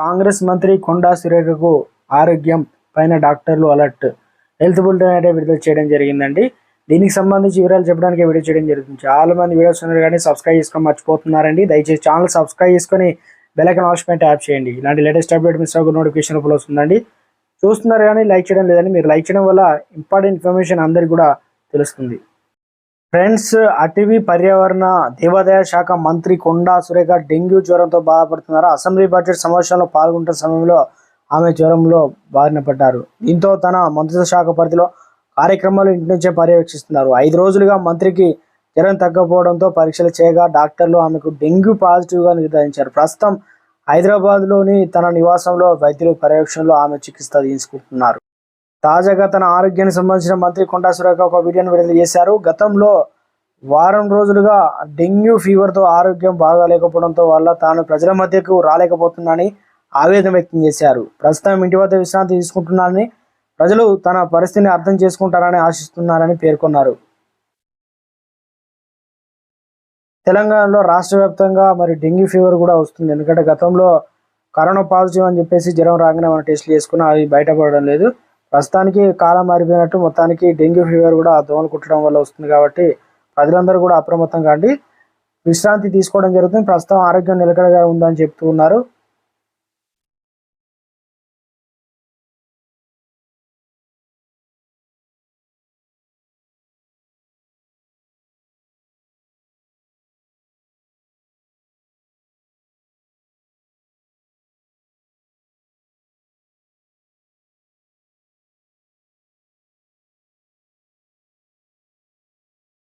కాంగ్రెస్ మంత్రి కొండా సురేఖకు ఆరోగ్యం పైన డాక్టర్లు అలర్ట్. హెల్త్ బులెటిన్ అయితే విడుదల చేయడం జరిగిందండి. దీనికి సంబంధించి వివరాలు చెప్పడానికి వీడియో చేయడం జరుగుతుంది. చాలా మంది వీడియోస్ ఉన్నారు కానీ సబ్స్క్రైబ్ చేసుకొని మర్చిపోతున్నారండి. దయచేసి ఛానల్ సబ్స్క్రైబ్ చేసుకొని బెలైకన్ ఆప్షన్ ట్యాప్ చేయండి. ఇలాంటి లేటెస్ట్ అప్డేట్ మిస్ అవ్వకుండా నోటిఫికేషన్ రూపంలో వస్తుందండి. చూస్తున్నారు కానీ లైక్ చేయడం లేదని మీరు లైక్ చేయడం వల్ల ఇంపార్టెంట్ ఇన్ఫర్మేషన్ అందరికీ కూడా తెలుస్తుంది. ఫ్రెండ్స్ అటవీ పర్యావరణ దేవాదాయ శాఖ మంత్రి కొండా సురేఖ డెంగ్యూ జ్వరంతో బాధపడుతున్నారు? అసెంబ్లీ బడ్జెట్ సమావేశంలో పాల్గొంటున్న సమయంలో ఆమె జ్వరంలో బారిన పడ్డారు. దీంతో తన మంత్రిత్వ శాఖ పరిధిలో కార్యక్రమాలు ఇంటి నుంచే పర్యవేక్షిస్తున్నారు. ఐదు రోజులుగా మంత్రికి జ్వరం తగ్గకపోవడంతో పరీక్షలు చేయగా డాక్టర్లు ఆమెకు డెంగ్యూ పాజిటివ్గా నిర్ధారించారు. ప్రస్తుతం హైదరాబాద్లోని తన నివాసంలో వైద్యుల పర్యవేక్షణలో ఆమె చికిత్స తీసుకుంటున్నారు. తాజాగా తన ఆరోగ్యానికి సంబంధించిన మంత్రి కొండా సురేఖ ఒక వీడియోను విడుదల చేశారు. గతంలో వారం రోజులుగా డెంగ్యూ ఫీవర్తో ఆరోగ్యం బాగాలేకపోవడంతో వల్ల తాను ప్రజల మధ్యకు రాలేకపోతున్నానని ఆవేదన వ్యక్తం చేశారు. ప్రస్తుతం ఇంటి వద్ద విశ్రాంతి తీసుకుంటున్నానని ప్రజలు తన పరిస్థితిని అర్థం చేసుకుంటారని ఆశిస్తున్నారని పేర్కొన్నారు. తెలంగాణలో రాష్ట్ర వ్యాప్తంగా మరి డెంగ్యూ ఫీవర్ కూడా వస్తుంది. ఎందుకంటే గతంలో కరోనా పాజిటివ్ అని చెప్పేసి జ్వరం రాగానే మనం టెస్ట్లు చేసుకున్నా అవి బయటపడడం లేదు. ప్రస్తుతానికి కాలం మారిపోయినట్టు మొత్తానికి డెంగ్యూ ఫీవర్ కూడా దోమలు కుట్టడం వల్ల వస్తుంది కాబట్టి ప్రజలందరూ కూడా అప్రమత్తం కాండి విశ్రాంతి తీసుకోవడం జరుగుతుంది. ప్రస్తుతం ఆరోగ్యం నిలకడగా ఉందని చెప్తూ ఉన్నారు.